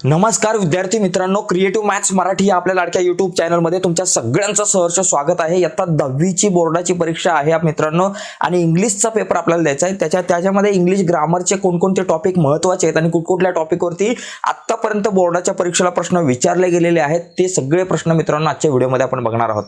नमस्कार विद्यार्थी मित्रांनो क्रिएटिव्ह मॅथ्स मराठी या आपल्या लाडक्या युट्यूब चॅनलमध्ये तुमच्या सगळ्यांचं सहर्ष स्वागत आहे. इयत्ता दहावीची बोर्डाची परीक्षा आहे मित्रांनो आणि इंग्लिशचा पेपर आपल्याला द्यायचा आहे. त्याच्या त्याच्यामध्ये इंग्लिश ग्रामरचे कोणकोणते टॉपिक महत्त्वाचे आहेत आणि कुठकुठल्या टॉपिकवरती आत्तापर्यंत बोर्डाच्या परीक्षेला प्रश्न विचारले गेलेले आहेत ते सगळे प्रश्न मित्रांनो आजच्या व्हिडिओमध्ये आपण बघणार आहोत.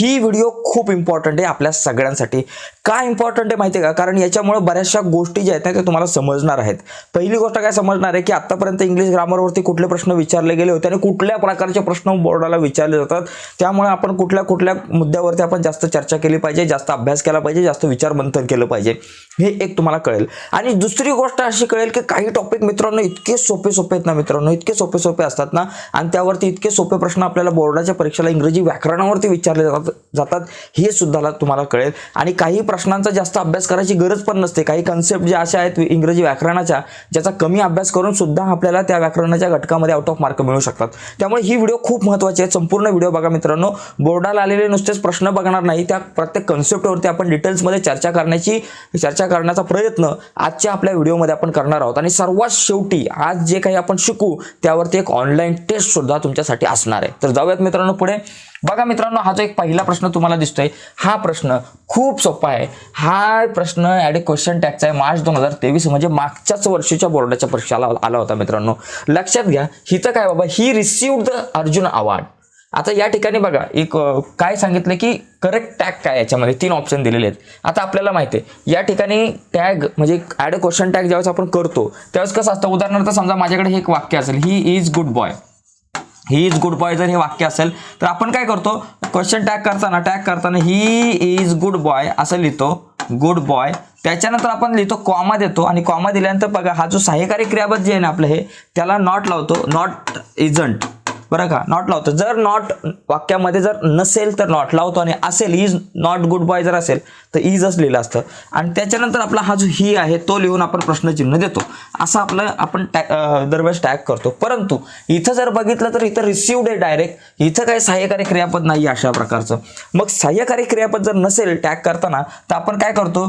ही व्हिडिओ खूप इम्पॉर्टंट आहे आपल्या सगळ्यांसाठी. का इम्पॉर्टंट आहे माहिती आहे का? कारण याच्यामुळे बऱ्याचशा गोष्टी ज्या आहेत ना त्या तुम्हाला समजणार आहेत. पहिली गोष्ट काय समजणार आहे की आत्तापर्यंत इंग्लिश ग्रामरवरती कुठले प्रश्न विचारले गेले होते आणि कुठल्या प्रकारचे प्रश्न बोर्डाला विचारले जातात त्यामुळे आपण कुठल्या कुठल्या मुद्द्यावरती आपण जास्त चर्चा केली पाहिजे जास्त अभ्यास केला पाहिजे जास्त विचार मंथन केलं पाहिजे. हे एक तुम्हाला कळेल. आणि दुसरी गोष्ट अशी कळेल की काही टॉपिक मित्रांनो इतके सोपे सोपे आहेत ना मित्रांनो इतके सोपे सोपे असतात ना आणि त्यावरती इतके सोपे प्रश्न आपल्याला बोर्डाच्या परीक्षेला इंग्रजी व्याकरणावरती विचारले जातात जातात हे सुद्धा तुम्हाला कळेल. आणि काही प्रश्नांचा जास्त अभ्यास करायची गरज पण नसते. काही कन्सेप्ट ज्या अशा आहेत इंग्रजी व्याकरणाच्या ज्याचा कमी अभ्यास करून सुद्धा आपल्याला त्या व्याकरणाच्या घटकामध्ये आउट ऑफ मार्क मिळू शकतात. त्यामुळे ही व्हिडिओ खूप महत्त्वाची आहे. संपूर्ण व्हिडिओ बघा मित्रांनो. बोर्डाला आलेले नुसतेच प्रश्न बघणार नाही. त्या प्रत्येक कन्सेप्टवरती आपण डिटेल्समध्ये चर्चा करण्याची चर्चा करण्याचा प्रयत्न आजच्या आपल्या व्हिडिओमध्ये आपण करणार आहोत. आणि सर्वात शेवटी आज जे काही आपण शिकू त्यावरती एक ऑनलाईन टेस्ट सुद्धा तुमच्यासाठी असणार आहे. तर जाऊयात मित्रांनो पुढे. बघा मित्रांनो हा जो एक पहिला प्रश्न तुम्हाला दिसतोय हा प्रश्न खूप सोपा आहे. हा प्रश्न ॲड क्वेश्चन टॅगचा आहे. मार्च दोन हजार तेवीस म्हणजे मागच्याच वर्षीच्या बोर्डाच्या परीक्षाला आला होता मित्रांनो. लक्षात घ्या हिचं काय बाबा he receive the Arjun award आता या ठिकाणी बघा एक काय सांगितलं की करेक्ट टॅग काय याच्यामध्ये? तीन ऑप्शन दिलेले आहेत. आता आपल्याला माहिती आहे या ठिकाणी टॅग म्हणजे ॲड क्वेश्चन टॅग ज्यावेळेस आपण करतो त्यावेळेस कसं असतं? उदाहरणार्थ समजा माझ्याकडे हे एक वाक्य असेल he is good boy he is good boy जर हे वाक्य असेल तर आपण काय करतो? क्वेश्चन टॅग करताना टॅग करताना ही इज गुड बॉय असं लिहितो. गुड बॉय त्याच्यानंतर आपण लिहितो कॉमा देतो आणि कॉमा दिल्यानंतर बघा हा जो सहाय्यकारी क्रियापद जे आहे ना आपलं हे त्याला नॉट लावतो. नॉट इजंट बरं का? नॉट लावतो. जर नॉट वाक्यामध्ये जर नसेल तर नॉट लावतो आणि असेल इज नॉट गुड बॉय जर असेल तर इजच लिहिलं असतं. आणि त्याच्यानंतर आपला हा जो ही आहे तो लिहून आपण प्रश्नचिन्ह देतो. असं आपलं आपण टॅग दरवेळेस टॅग करतो. परंतु इथं जर बघितलं तर इथं रिसिवड आहे डायरेक्ट इथं काय सहाय्यकारी क्रियापद नाही अशा प्रकारचं. मग सहाय्यकारी क्रियापद जर नसेल टॅग करताना तर आपण काय करतो?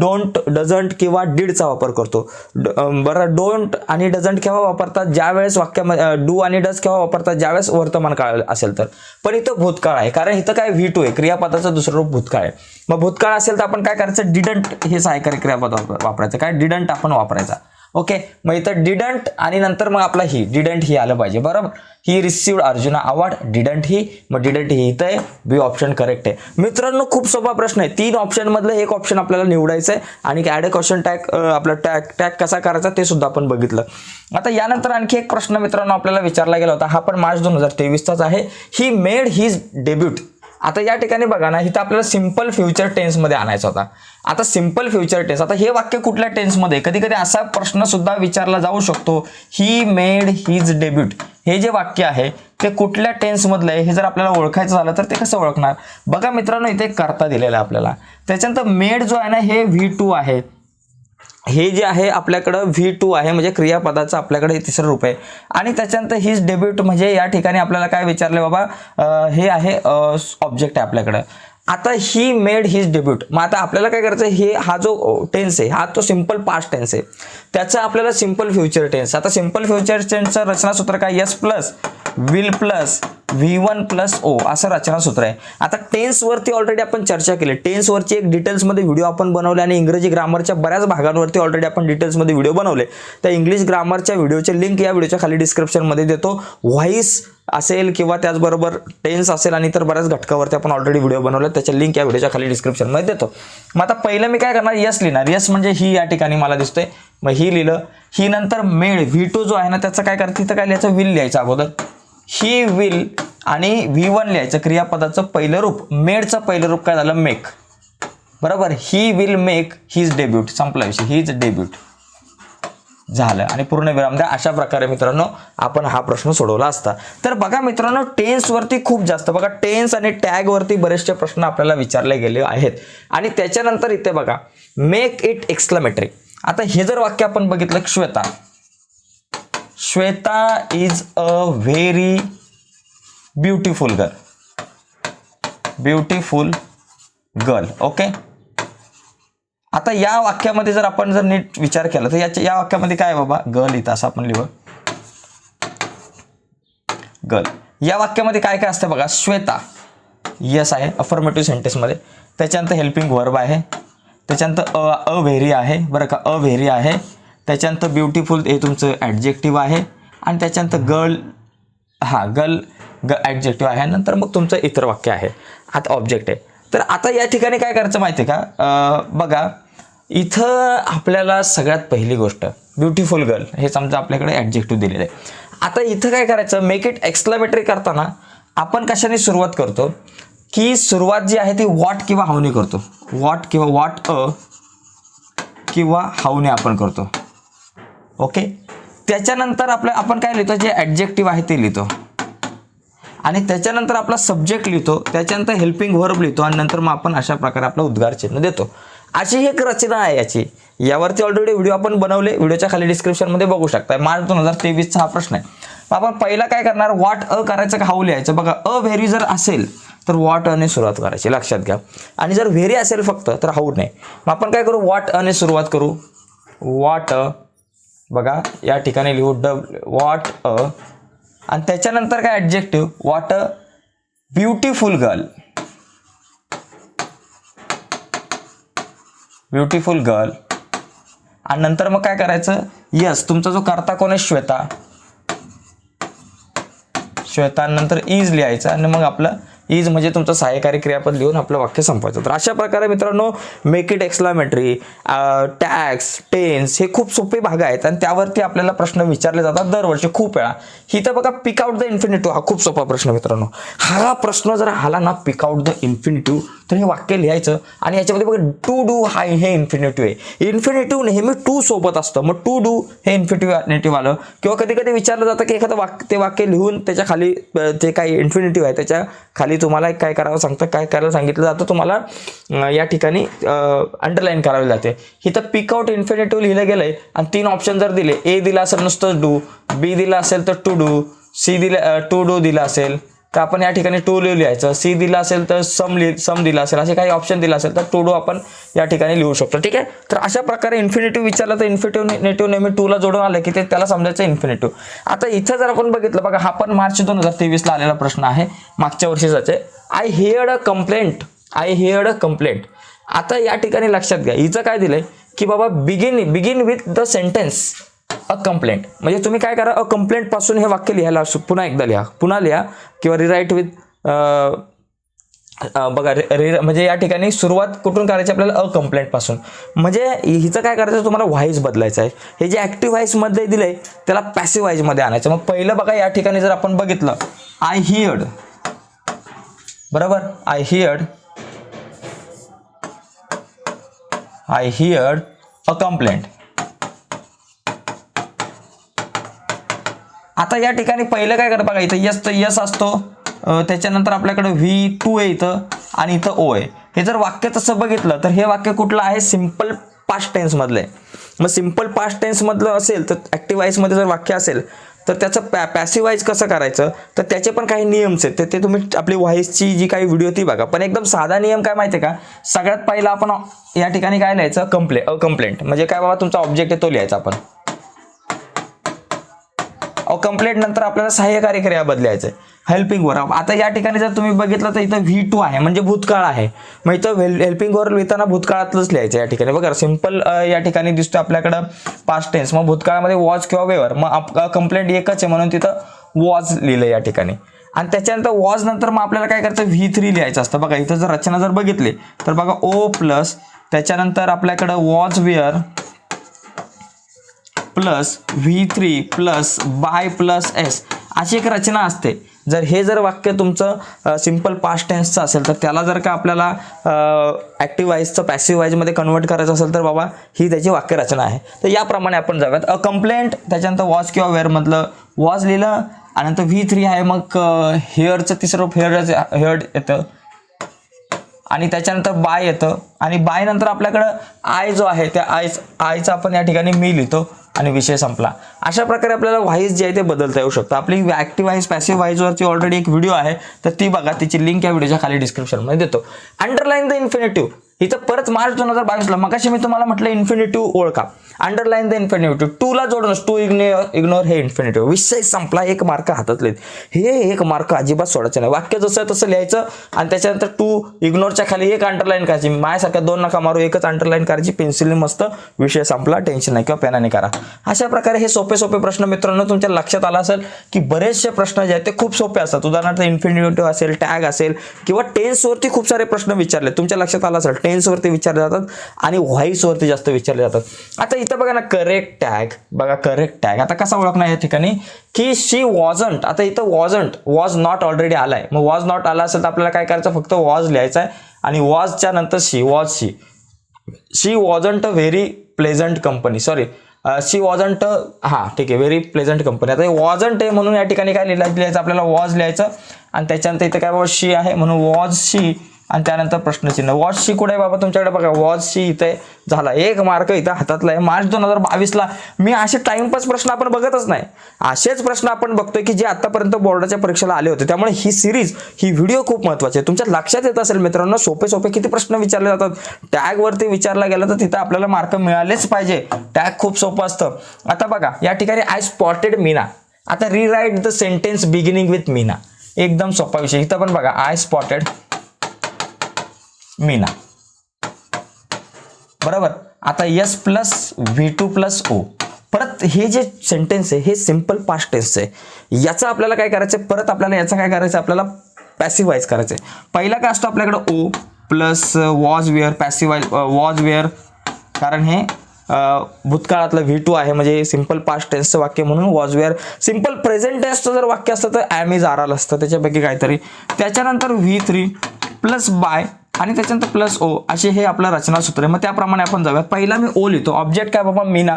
डोंट डझंट किंवा डीडचा वापर करतो. बरं डोंट आणि डझंट केव्हा वापरतात? ज्या वेळेस वाक्यामध्ये डू आणि डज केव्हा वापरतात? ज्यावेळेस वर्तमान काळ असेल तर. पण इथं भूतकाळ आहे. कारण इथं काय व्ही टू आहे. क्रियापदाचं दुसरं रूप भूतकाळ आहे. मग भूतकाळ असेल तर आपण काय करायचं? डिडंट हे सहाय्यकारी क्रियापद वापरायचं. काय? डिडंट आपण वापरायचा. ओके मग इथं डिडंट आणि नंतर मग आपला ही डिडंट ही आलं पाहिजे बरोबर? He received Arjuna award didn't he मग डिडंट ही इथं आहे बी ऑप्शन करेक्ट आहे. मित्रांनो खूप सोपा प्रश्न आहे. तीन ऑप्शनमधलं एक ऑप्शन आपल्याला निवडायचं आहे आणि ॲड अ क्वेश्चन टॅग आपला टॅग टॅग कसा करायचा ते सुद्धा आपण बघितलं. आता यानंतर आणखी एक प्रश्न मित्रांनो आपल्याला विचारला गेला होता. हा पण मार्च दोन हजार तेवीसचाच आहे. ही मेड हिज डेब्यूट आता या ठिकाणी बघा ना इथं आपल्याला सिंपल फ्युचर टेन्समध्ये आणायचा होता. आता सिंपल फ्युचर टेन्स आता हे वाक्य कुठल्या टेन्समध्ये कधी कधी असा प्रश्न सुद्धा विचारला जाऊ शकतो. ही मेड हिज डेब्यूट हे जे वाक्य आहे ते कुठल्या टेन्समधलं आहे हे जर आपल्याला ओळखायचं झालं तर ते कसं ओळखणार? बघा मित्रांनो इथे करता दिलेलं आहे आपल्याला. त्याच्यानंतर मेड जो आहे ना हे व्ही टू आहे. हे जे आहे आपल्याकडं व्ही टू आहे म्हणजे क्रियापदाचं आपल्याकडे तिसरं रूप आहे. आणि त्याच्यानंतर हिज डेब्यूट म्हणजे या ठिकाणी आपल्याला काय विचारलं बाबा? हे आहे ऑब्जेक्ट आहे आपल्याकडं. आता ही मेड हिज डेब्यूट मग आता आपल्याला काय करायचं हे हा जो टेन्स आहे हा तो सिंपल पास्ट टेन्स आहे. त्याचं आपल्याला सिंपल फ्युचर टेन्स आता सिंपल फ्युचर टेन्सचं रचनासूत्र काय? S plus will plus V one plus O असं रचनासूत्र आहे. आता टेन्सवरती ऑलरेडी आपण चर्चा केली. टेन्सवरची एक डिटेल्समध्ये व्हिडिओ आपण बनवले आणि इंग्रजी ग्रामरच्या बऱ्याच भागांवरती ऑलरेडी आपण डिटेल्समध्ये व्हिडिओ बनवले. त्या इंग्लिश ग्रामरच्या व्हिडिओचे लिंक या व्हिडिओच्या खाली डिस्क्रिप्शनमध्ये देतो. व्हॉइस असेल किंवा त्याचबरोबर टेन्स असेल आणि इतर बऱ्याच घटकावरती आपण ऑलरेडी व्हिडिओ बनवले त्याच्या लिंक या व्हिडिओच्या खाली डिस्क्रिप्शनमध्ये देतो. मग आता पहिलं मी काय करणार? यस लिहिणार. यस म्हणजे ही या ठिकाणी मला दिसतोय. मग ही लिहिलं. ही नंतर मेड व्ही टू जो आहे ना त्याचं काय करते? तर काय लिहायचं? विल लिहायचं अगोदर. ही विल आणि व्ही वन लिहायचं क्रियापदाचं पहिलं रूप. मेडचं पहिलं रूप काय झालं? मेक बरोबर? He will make his debut संपला विषय. हिज डेब्यूट झालं. आणि पूर्ण विराम द्या. अशा प्रकारे मित्रांनो आपण हा प्रश्न सोडवला असता. तर बघा मित्रांनो टेन्सवरती खूप जास्त. बघा टेन्स आणि टॅगवरती बरेचसे प्रश्न आपल्याला विचारले गेले आहेत. आणि त्याच्यानंतर इथे बघा मेक इट एक्सक्लमेटरी आता हे जर वाक्य आपण बघितलं Shweta. Shweta is a very beautiful girl beautiful girl okay आता या वाक्यामध्ये जर आपण जर नीट विचार केला तर याच्या या वाक्यामध्ये काय बाबा? गर्ल इथं असं आपण लिहू गर्ल या वाक्यामध्ये काय काय असतं बघा? श्वेता. यस आहे अफर्मेटिव्ह सेंटेन्समध्ये त्याच्यानंतर हेल्पिंग वर्ब आहे. त्याच्यानंतर अ अ व्हेरी आहे. बरं का अ व्हेरी आहे. त्याच्यानंतर ब्युटिफुल हे तुमचं ॲडजेक्टिव्ह आहे. आणि त्याच्यानंतर गर्ल हां गर्ल ग ॲडजेक्टिव्ह आहे. नंतर मग तुमचं इतर वाक्य आहे. आता ऑब्जेक्ट आहे. तर आता या ठिकाणी काय करायचं माहिती आहे का बघा इथं आपल्याला सगळ्यात पहिली गोष्ट ब्युटिफुल गर्ल हे समजा आपल्याकडे ॲडजेक्टिव्ह दिलेलं आहे. आता इथं काय करायचं? मेक इट एक्सक्लामेटरी करताना आपण कशाने सुरुवात करतो? की सुरुवात जी आहे ती वॉट किंवा हावने करतो. वॉट किंवा वॉट अ किंवा हावने आपण करतो. ओके? त्याच्यानंतर आपलं आपण काय लिहितो? जे ॲडजेक्टिव्ह आहे ते लिहितो. आणि त्याच्यानंतर आपला सब्जेक्ट लिहितो त्याच्यानंतर हेल्पिंग व्हर्ब लिहितो आणि नंतर मग आपण अशा प्रकारे आपला उद्गार चिन्ह देतो. अशी एक रचना आहे याची. यावरती ऑलरेडी व्हिडिओ आपण बनवले. व्हिडिओच्या खाली डिस्क्रिप्शनमध्ये बघू शकता मार्च दोन हजार तेवीसचा हा प्रश्न आहे. मग आपण पहिला काय करणार? वॉट अ करायचं का? हाऊ लिहायचं? बघा अ व्हेरी जर असेल तर वॉट अने सुरुवात करायची. लक्षात घ्या. आणि जर व्हेरी असेल फक्त तर हाऊ नाही. मग आपण काय करू? वॉट अने सुरुवात करू. वॉट अ बघा या ठिकाणी लिहू डब्ल्यू वॉट अ आणि त्याच्यानंतर काय adjective what a beautiful girl beautiful girl आणि नंतर मग काय करायचं? यस तुमचा जो करता कोण आहे? श्वेता. श्वेता नंतर इज लिहायचं आणि मग आपलं इज म्हणजे तुमचं सहाय्यकारी क्रियापद लिहून आपलं वाक्य संपवायचं. तर अशा प्रकारे मित्रांनो make it exclamatory tax tense हे खूप सोपे भाग आहेत आणि त्यावरती आपल्याला प्रश्न विचारले जातात दरवर्षी खूप वेळा. ही तर बघा पिक आउट द इन्फिनिटिव्ह हा खूप सोपा प्रश्न मित्रांनो. हा प्रश्न जर आला ना पिक आउट द इन्फिनिटिव्ह तर हे वाक्य लिहायचं आणि याच्यामध्ये बघा टू डू हा हे इन्फिनेटिव्ह आहे. इन्फिनेटिव्ह नेहमी टू सोबत असतं. मग टू डू हे इन्फिनिटिव्ह आलं. किंवा कधी कधी विचारलं जातं की एखादं वाक्य ते वाक्य लिहून त्याच्याखाली जे काही इन्फिनेटिव्ह आहे त्याच्याखाली तुम्हाला एक काय करावं सांगतं काय करायला सांगितलं जातं तुम्हाला या ठिकाणी अंडरलाईन करावी जाते इथं पिकआउट इन्फिनिटिव्ह लिहिलं गेलं आहे आणि तीन ऑप्शन जर दिले ए दिला असेल नुसतं डू बी दिला असेल तर टू डू सी दिला टू डू दिला असेल तर आपण या ठिकाणी टू लिहू लिहायचं. सी दिला असेल तर सम लिह सम दिला असेल. असे काही ऑप्शन दिला असेल तर टू डू आपण या ठिकाणी लिहू शकतो. ठीक आहे? तर अशा प्रकारे इन्फिनेटिव्ह विचारलं तर इन्फिनेटिव्ह नेटिव्ह नेहमी टूला जोडून आलं की ते त्याला समजायचं इन्फिनेटिव्ह आता इथं जर आपण बघितलं बघा हा पण मार्च दोन हजार तेवीसला आलेला प्रश्न आहे. मागच्या वर्षीचाच आहे. I heard a complaint I heard a complaint आता या ठिकाणी लक्षात घ्या. हिचं काय दिलंय? की बाबा begin begin with the sentence a complaint म्हणजे तुम्ही काय करा अ कंप्लेंटपासून हे वाक्य लिहायला पुन्हा एकदा लिहा. पुन्हा लिहा किंवा रिराईट विथ बघा रि म्हणजे या ठिकाणी सुरुवात कुठून करायची आपल्याला? अ कंप्लेंटपासून. म्हणजे हिचं काय करायचं? तुम्हाला व्हाईस बदलायचं आहे. हे जे ॲक्टिव्ह व्हाईसमध्ये आहे त्याला पॅसिव्ह व्हाईसमध्ये आणायचं. मग पहिलं बघा या ठिकाणी जर आपण बघितलं आय हिअर्ड बरोबर? I heard I heard a complaint आता या ठिकाणी पहिलं काय करत बघा इथं यस तर यस असतो. त्याच्यानंतर आपल्याकडे व्ही टू आहे इथं आणि इथं ओ आहे. हे जर वाक्य तसं बघितलं तर हे वाक्य कुठलं आहे? सिंपल पास्ट टेन्समधलं आहे. मग सिंपल पास्ट टेन्समधलं असेल तर ॲक्टिव्हाइजमध्ये जर वाक्य असेल तर त्याचं पॅ पॅसिवाईज कसं करायचं? तर त्याचे पण काही नियम्स आहेत. तर ते तुम्ही आपली व्हॉईसची जी काही व्हिडिओ ती बघा. पण एकदम साधा नियम काय माहिती आहे का? सगळ्यात पहिला आपण या ठिकाणी काय लिहायचं? कंप्ले अ कंप्लेंट म्हणजे काय बाबा तुमचा ऑब्जेक्ट आहे तो लिहायचा आपण. अहो कंप्लेंट नंतर आपल्याला सहाय्यकारी क्रिया बदलायचं हेल्पिंग वर. आता या ठिकाणी जर तुम्ही बघितलं तर इथं व्ही टू आहे म्हणजे भूतकाळ आहे. मग इथं हेल्पिंग वर लिहिताना भूतकाळातलंच लिहायचं या ठिकाणी. बघा सिंपल या ठिकाणी दिसतो आपल्याकडं पास्ट टेन्स मग भूतकाळामध्ये वॉज किंवा वेवर मग कंप्लेंट एकच आहे म्हणून तिथं वॉज लिहिलं या ठिकाणी. आणि त्याच्यानंतर वॉज नंतर मग आपल्याला काय करतं? व्ही थ्री लिहायचं असतं. बघा इथं जर रचना जर बघितली तर बघा ओ प्लस त्याच्यानंतर आपल्याकडं was were plus V three plus by plus S अशी एक रचना असते. जर हे जर वाक्य तुमचं सिंपल पास्ट टेन्सचं असेल तर त्याला जर का आपल्याला ॲक्टिव्ह वाईजचं पॅसिव्ह वाईजमध्ये कन्वर्ट करायचं असेल तर बाबा ही त्याची वाक्यरचना आहे. तर याप्रमाणे आपण जाऊयात. अ कंप्लेंट त्याच्यानंतर वॉज किंवा वेअरमधलं वॉज लिहिलं आणि नंतर व्ही थ्री आहे मग हेअरचं तिसरं रूप हेअर येतं. आणि त्याच्यानंतर बाय येतं. आणि बाय नंतर आपल्याकडं आय जो आहे त्या आय आयचं आपण या ठिकाणी मी लिहितो. आणि विषय संपला. अशा प्रकारे आपल्याला व्हाईस जे आहे ते बदलता येऊ शकतं. आपली ॲक्टिव्ह व्हाईस पॅसिव्ह व्हाईसवरची ऑलरेडी एक व्हिडिओ आहे. तर ती बघा तिची लिंक या व्हिडिओच्या खाली डिस्क्रिप्शनमध्ये देतो. अंडरलाईन द इन्फिनिटिव्ह इथं परत मार्च दोन हजार बावीसला मगाशी मी तुम्हाला म्हटलं इन्फिनिटिव्ह ओळखा. अंडरलाईन द इन्फिनिटिव्ह टूला जोडूनच टू इग्नोर इग्नोर हे इन्फिनिटिव्ह विषय संपला एक मार्क हातातले हे एक मार्क अजिबात सोडायचं नाही. वाक्य जसं आहे तसं लिहायचं आणि त्याच्यानंतर टू इग्नोरच्या खाली एक अंडरलाईन करायची. माझ्यासारख्या दोन नका मारू एकच अंडरलाईन करायची. पेन्सिलने मस्त विषय संपला. टेन्शन नाही किंवा पेनाने करा. अशा प्रकारे हे सोपे सोपे प्रश्न मित्रांनो तुमच्या लक्षात आला असेल की बरेचसे प्रश्न जे आहेत ते खूप सोपे असतात. उदाहरणार्थ इन्फिनिटिव्ह असेल टॅग असेल किंवा टेन्सवरती खूप सारे प्रश्न विचारले. तुमच्या लक्षात आला असेल टेन्सवरती विचारले जातात आणि व्हॉइसवरती जास्त विचारले जातात. आता इथं बघा ना करेक्ट टॅग बघा करेक्ट टॅग आता कसा ओळखणार या ठिकाणी? की शी वॉजंट आता इथं वॉजंट वॉज नॉट ऑलरेडी आलाय. मग वॉज नॉट आला असेल तर आपल्याला काय करायचं? फक्त वॉज लिहायचं आहे आणि वॉजच्या नंतर she was she she wasn't a very pleasant company sorry she wasn't हां ठीक आहे. व्हेरी प्लेझंट कंपनी आता वॉजंट आहे म्हणून या ठिकाणी काय लिहायचं? लिहायचं आपल्याला वॉज लिहायचं. आणि त्याच्यानंतर इथं काय बाबा शी आहे म्हणून वॉज शी आणि त्यानंतर प्रश्नचिन्ह. वॉचशी कुठे आहे बाबा तुमच्याकडे? बघा वॉचशी इथे झाला. एक मार्क इथं हातातला आहे. मार्च दोन हजार बावीसला. मी असे टाइमपास प्रश्न आपण बघतच नाही. असेच प्रश्न आपण बघतोय की जे आतापर्यंत बोर्डाच्या परीक्षेला आले होते. त्यामुळे ही सिरीज ही व्हिडिओ खूप महत्वाची आहे. तुमच्या लक्षात येत असेल मित्रांनो सोपे सोपे किती प्रश्न विचारले जातात. टॅगवरती विचारला गेला तर तिथं आपल्याला मार्क मिळालेच पाहिजे. टॅग खूप सोपं असतं. आता बघा या ठिकाणी आय स्पॉटेड मीना. आता rewrite the sentence beginning with Meena. एकदम सोपा विषय. इथं पण बघा आय स्पॉटेड मीना बरोबर? आता S plus V two plus O परत हे जे सेंटेन्स आहे हे सिंपल पास्ट टेन्स आहे. याचं आपल्याला काय करायचं परत आपल्याला याचं काय करायचं आपल्याला पॅसिवाईज करायचं आहे पहिला काय असतो आपल्याकडे O plus was were passive voice was were कारण हे uh, भूतकाळातलं व्ही टू आहे म्हणजे सिंपल पास्ट टेन्सचं वाक्य म्हणून वॉज वेअर सिंपल प्रेझेंट टेन्सचं जर वाक्य असतं तर ॲम इज आर असतं. त्याच्यापैकी काहीतरी. त्याच्यानंतर व्ही थ्री प्लस बाय आणि त्याच्यानंतर प्लस ओ असे हे आपलं रचना सूत्र आहे. मग त्याप्रमाणे आपण जाऊया पहिला मी ओ लिहितो. ऑब्जेक्ट काय बाबा? Meena.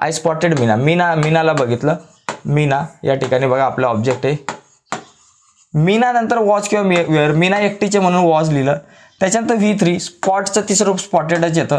I spotted Meena. Meena मीनाला बघितलं. मीना या ठिकाणी बघा आपलं ऑब्जेक्ट आहे. मीना नंतर वॉच किंवा मी- वेअर. मीना एकटीचे म्हणून वॉच लिहिलं. त्याच्यानंतर व्ही थ्री स्पॉटचं तिसरं रूप स्पॉटेडच येतं.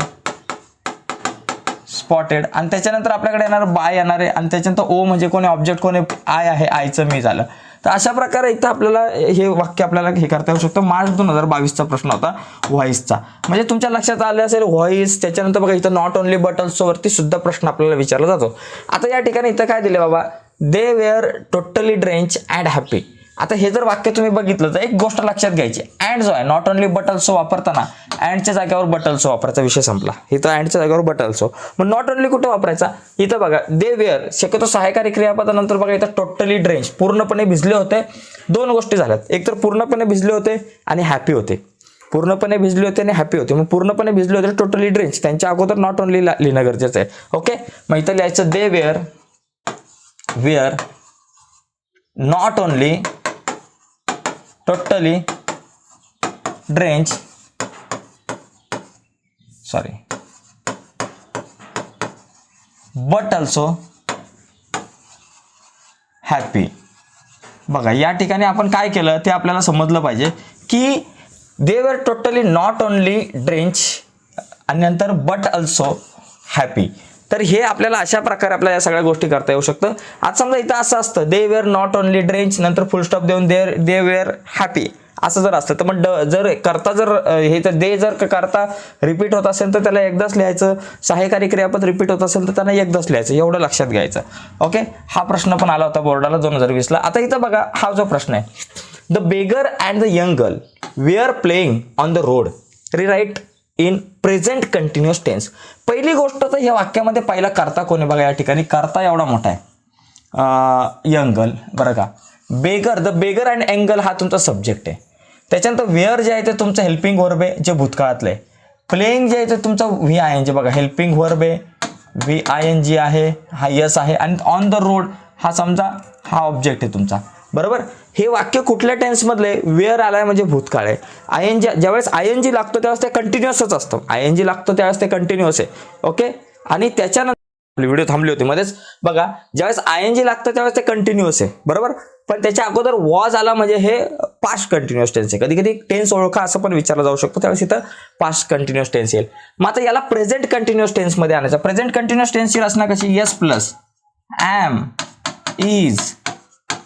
स्पॉटेड आणि त्याच्यानंतर आपल्याकडे येणार बाय येणार आहे. आणि त्याच्यानंतर ओ म्हणजे कोणी ऑब्जेक्ट कोणी आय आहे. आयचं मी झालं. तर अशा प्रकारे इथं आपल्याला हे वाक्य आपल्याला हे करता येऊ शकतं. मार्च दोन हजार बावीसचा प्रश्न होता व्हॉइसचा. म्हणजे तुमच्या लक्षात आले असेल व्हॉइस त्याच्यानंतर बघा इथं नॉट ओनली बट सुद्धा प्रश्न आपल्याला विचारला जातो. आता या ठिकाणी इथं काय दिले बाबा? They were totally drench and happy आता हे जर वाक्य तुम्ही बघितलं तर एक गोष्ट लक्षात घ्यायची. अँड जो आहे नॉट ओनली बटल्सो वापरताना अँडच्या जागेवर बटल्सो वापरायचा विषय संपला. इथं अँडच्या जागेवर बटल्सो मग नॉट ओनली कुठे वापरायचा? इथं बघा दे वेअर शक्यतो सहायकारी क्रियापदानंतर बघा इथं टोटली ड्रेंच पूर्णपणे भिजले होते. दोन गोष्टी झाल्यात. एक तर पूर्णपणे भिजले होते आणि हॅपी होते. पूर्णपणे भिजले होते आणि हॅपी होते. मग पूर्णपणे भिजले होते टोटली ड्रेंच त्यांच्या अगोदर नॉट ओनली लिहिणं गरजेचं आहे. ओके मग इथं लिहायचं they were were not only totally drench sorry. But also happy. बघा या ठिकाणी आपण काय केलं ते आपल्याला समजलं पाहिजे की दे were totally not only drench आणि नंतर बट ऑल्सो हॅपी तर हे आपल्याला अशा प्रकारे आपल्याला या सगळ्या गोष्टी करता येऊ शकतं. आज समजा इथं असं असतं they were not only drench नंतर फुल स्टॉप देऊन देअर दे वेअर हॅपी असं जर असतं तर मग ड जर करता जर हे तर दे जर करता रिपीट होत असेल तर त्याला एकदाच लिहायचं. सहाय्यकारी क्रियापद रिपीट होत असेल तर त्यांना एकदाच लिहायचं. एवढं लक्षात घ्यायचं. ओके? हा प्रश्न पण आला होता बोर्डाला दोन हजार वीसला. आता इथं बघा हा जो प्रश्न आहे. The beggar and the young girl we are playing on the road rewrite in present continuous tense पहिली गोष्ट तर या वाक्यामध्ये पहिला करता कोणी बघा या ठिकाणी. करता एवढा मोठा आहे. यंगल बरं का. बेगर द बेगर अँड अँगल हा तुमचा सब्जेक्ट आहे. त्याच्यानंतर वेअर जे आहे ते तुमचं हेल्पिंग वर्बे जे भूतकाळातलं आहे. प्लेइंग जे आहे ते तुमचं व्ही आय एन जी बघा. Helping verb V I N G आहे हा यस आहे. आणि ऑन द रोड हा समजा हा ऑब्जेक्ट आहे तुमचा. बरोबर? हे वाक्य कुठल्या टेन्समधले वेअर आलाय म्हणजे भूतकाळ आहे. आय एन जी ज्यावेळेस आय एन जी लागतो त्यावेळेस ते कंटिन्युअसच असतं. आय एन जी लागतो त्यावेळेस ते कंटिन्युअस आहे. ओके आणि त्याच्यानंतर आपली व्हिडिओ थांबली होती मध्येच. बघा ज्यावेळेस आय एन जी लागतं त्यावेळेस ते कंटिन्युअस आहे. बरोबर? पण त्याच्या अगोदर वॉज आला म्हणजे हे पास्ट कंटिन्युअस टेन्स आहे. कधी कधी टेन्स ओळखा असं पण विचारलं जाऊ शकतो. त्यावेळेस इथं पास्ट कंटिन्युअस टेन्स येईल. मग आता याला प्रेझेंट कंटिन्युअस टेन्समध्ये आणायचं. प्रेझेंट कंटिन्युअस टेन्स येईल असणार कशी? Yes plus am is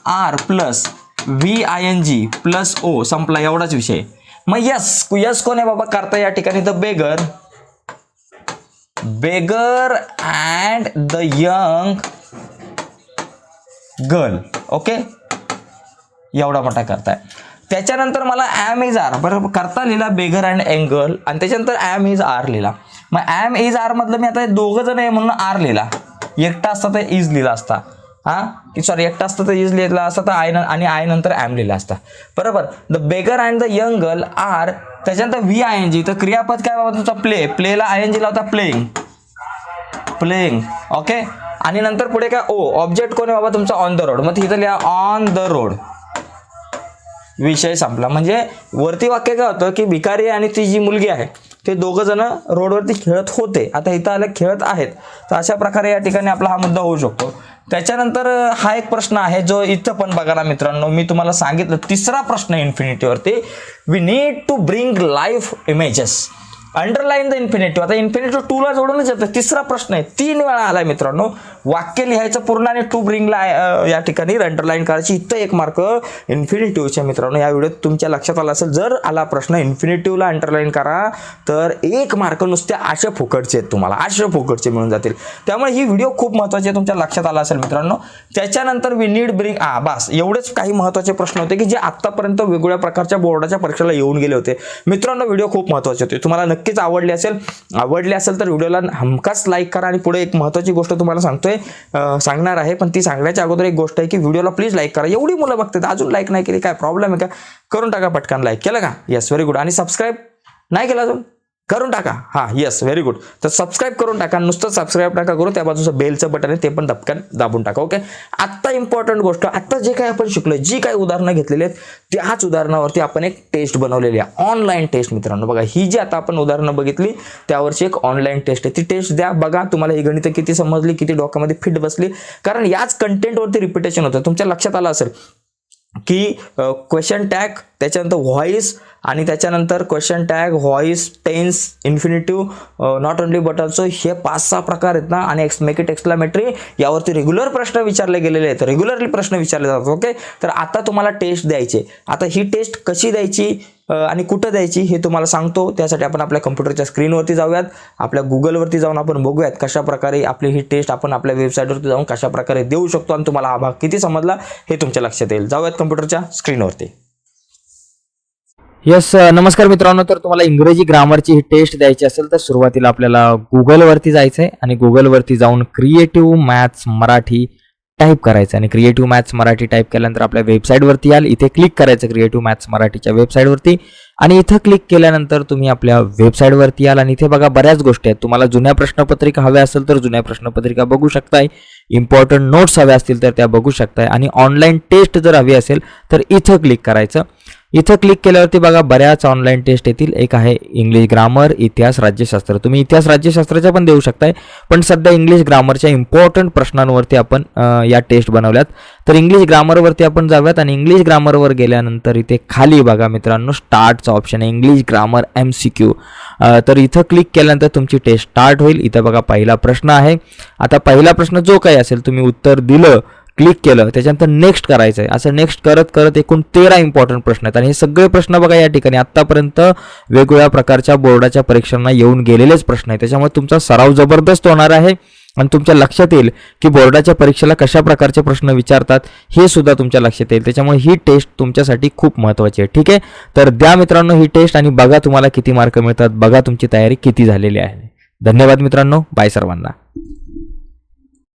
are plus V I N G plus O संपला एवढाच विषय. मग यस यस कोण आहे बाबा? करता या ठिकाणी the beggar. Beggar and the young girl. Okay? एवढा मोठा करताय त्याच्यानंतर मला ॲम इज आर बरोबर? करता लिहिला बेगर अँड यंग गर्ल. आणि त्याच्यानंतर ॲम इज आर लिहिला. मग ॲम इज आर मधलं मी आता दोघं जण आहे म्हणून आर लिहिला. एकटा असता तर इज लिहिला असता. हा? की सॉरी एकटा असता तर इज लिहिला असता तर आय आणि आय नंतर ॲम लिहिला असता. बरोबर? The beggar and the young girl are त्याच्यानंतर व्ही आय एन जी तर क्रियापद काय बाबा तुमचा? प्ले प्लेला आय एन जी लावता प्लेइंग प्लेइंग ओके आणि नंतर पुढे काय? ओ ऑब्जेक्ट कोण आहे बाबा तुमचा? ऑन द रोड मग तिथं लिहा ऑन द रोड विषय संपला. म्हणजे वरती वाक्य काय होतं की भिकारी आणि ती जी मुलगी आहे ते दोघं जण रोडवरती खेळत होते. आता इथं आले खेळत आहेत. तर अशा प्रकारे या ठिकाणी आपला हा मुद्दा होऊ शकतो. त्याच्यानंतर हा एक प्रश्न आहे जो इथं पण बघा ना मित्रांनो मी तुम्हाला सांगितलं तिसरा प्रश्न इन्फिनिटीवरती we need to bring live images underline the infinitive आता इन्फिनिटिव्ह टूला जोडूनच येतं तिसरा प्रश्न आहे. तीन वेळा आलाय मित्रांनो. वाक्य लिहायचं पूर्ण आणि टू ब्रिंगला या ठिकाणी अंडरलाईन करायची. इथं एक मार्क इन्फिनिटिव्हच्या मित्रांनो. या व्हिडिओत तुमच्या लक्षात आला असेल जर आला प्रश्न इन्फिनेटिव्हला अंडरलाईन करा तर एक मार्क नुसते आशे फुकटचे आहेत तुम्हाला. आशे फुकटचे मिळून जातील. त्यामुळे ही व्हिडिओ खूप महत्त्वाची आहे तुमच्या लक्षात आला असेल मित्रांनो. त्याच्यानंतर वी नीड ब्रिंग आ बस. एवढेच काही महत्त्वाचे प्रश्न होते की जे आत्तापर्यंत वेगवेगळ्या प्रकारच्या बोर्डाच्या परीक्षेला येऊन गेले होते. मित्रांनो व्हिडिओ खूप महत्त्वाचे होते. तुम्हाला नक्कीच आवडली असेल. आवडली असेल तर व्हिडिओला हमखास लाईक करा आणि पुढे एक महत्त्वाची गोष्ट तुम्हाला सांगतोय सांगणार आहे. पण ती सांगण्याच्या अगोदर एक गोष्ट आहे की व्हिडिओला प्लीज लाईक करा. एवढी मुलं बघतात अजून लाईक नाही केली काय प्रॉब्लेम आहे का? करून टाका पटकन लाईक केलं का? येस व्हेरी गुड आणि सबस्क्राईब नाही केला अजून? करून टाका. हां येस व्हेरी गुड तर सबस्क्राईब करून टाका नुसतं सबस्क्राईब टाका करू त्या बाजूचं बेलचं बटन आहे ते पण दपकन दाबून टाका ओके आत्ता इम्पॉर्टंट गोष्ट आत्ता जे काय आपण शिकलोय जी काही उदाहरणं घेतलेली आहेत त्याच उदाहरणावरती आपण एक टेस्ट बनवलेली आहे. ऑनलाईन टेस्ट मित्रांनो. बघा ही जी आता आपण उदाहरणं बघितली त्यावरची एक ऑनलाईन टेस्ट आहे. ती टेस्ट द्या बघा तुम्हाला ही गणितं किती समजली किती डोक्यामध्ये फिट बसली. कारण याच कंटेंटवरती रिपिटेशन होतं. तुमच्या लक्षात आलं असेल की क्वेश्चन टॅग त्याच्यानंतर व्हॉइस आणि त्याच्यानंतर question tag voice tense infinitive not only but also हे पाच सहा प्रकार आहेत ना आणि एक्स मेक इट एक्सप्लॅमेटरी यावरती रेग्युलर प्रश्न विचारले गेलेले आहेत. रेग्युलरली प्रश्न विचारले जातात ओके तर आता तुम्हाला टेस्ट द्यायचे. आता ही टेस्ट कशी द्यायची? आणि कुठं द्यायची हे तुम्हाला सांगतो. त्यासाठी आपण आपल्या कम्प्युटरच्या स्क्रीनवरती जाऊयात. आपल्या गुगलवरती जाऊन आपण बघूयात कशाप्रकारे आपली ही टेस्ट आपण आपल्या वेबसाईटवरती जाऊन कशाप्रकारे देऊ शकतो आणि तुम्हाला हा भाग किती समजला हे तुमच्या लक्षात येईल. जाऊयात कम्प्युटरच्या स्क्रीनवरती येस नमस्कार मित्रांनो. तर तुम्हाला इंग्रजी ग्रामरची ही टेस्ट द्यायची असेल तर सुरुवातीला आपल्याला गुगलवरती जायचं आहे आणि गुगलवरती जाऊन क्रिएटिव्ह मॅथ्स मराठी टाईप करायचं आणि क्रिएटिव्ह मॅथ्स मराठी टाईप केल्यानंतर आपल्या वेबसाईटवरती याल. इथे क्लिक करायचं क्रिएटिव्ह मॅथ्स मराठीच्या वेबसाईटवरती आणि इथं क्लिक केल्यानंतर तुम्ही आपल्या वेबसाईटवरती याल. आणि इथे बघा बऱ्याच गोष्टी आहेत. तुम्हाला जुन्या प्रश्नपत्रिका हव्या असेल तर जुन्या प्रश्नपत्रिका बघू शकताय. इम्पॉर्टंट नोट्स हव्या असतील तर त्या बघू शकताय. आणि ऑनलाईन टेस्ट जर हवी असेल तर इथं क्लिक करायचं. इथं क्लिक केल्यावरती बघा बऱ्याच ऑनलाईन टेस्ट येतील. एक आहे इंग्लिश ग्रामर इतिहास राज्यशास्त्र. तुम्ही इतिहास राज्यशास्त्राच्या पण देऊ शकताय. पण सध्या इंग्लिश ग्रामरच्या इम्पॉर्टंट प्रश्नांवरती आपण या टेस्ट बनवल्यात. तर इंग्लिश ग्रामरवरती आपण जाऊयात आणि इंग्लिश ग्रामरवर गेल्यानंतर इथे खाली बघा मित्रांनो स्टार्टचा ऑप्शन आहे. English grammar M C Q तर इथं क्लिक केल्यानंतर तुमची टेस्ट स्टार्ट होईल. इथं बघा पहिला प्रश्न आहे. आता पहिला प्रश्न जो काही असेल तुम्ही उत्तर दिलं क्लिक केलं त्याच्यानंतर नेक्स्ट करायचं आहे असं नेक्स्ट करत करत एकूण तेरा इम्पॉर्टंट प्रश्न आहेत. आणि हे सगळे प्रश्न बघा या ठिकाणी आत्तापर्यंत वेगवेगळ्या प्रकारच्या बोर्डाच्या परीक्षांना येऊन गेलेलेच प्रश्न आहेत. त्याच्यामुळे तुमचा सराव जबरदस्त होणार आहे आणि तुमच्या लक्षात येईल की बोर्डाच्या परीक्षेला कशा प्रकारचे प्रश्न विचारतात हे सुद्धा तुमच्या लक्षात येईल. त्याच्यामुळे ही टेस्ट तुमच्यासाठी खूप महत्त्वाची आहे. ठीक आहे? तर द्या मित्रांनो ही टेस्ट आणि बघा तुम्हाला किती मार्क मिळतात बघा तुमची तयारी किती झालेली आहे. धन्यवाद मित्रांनो. बाय सर्वांना.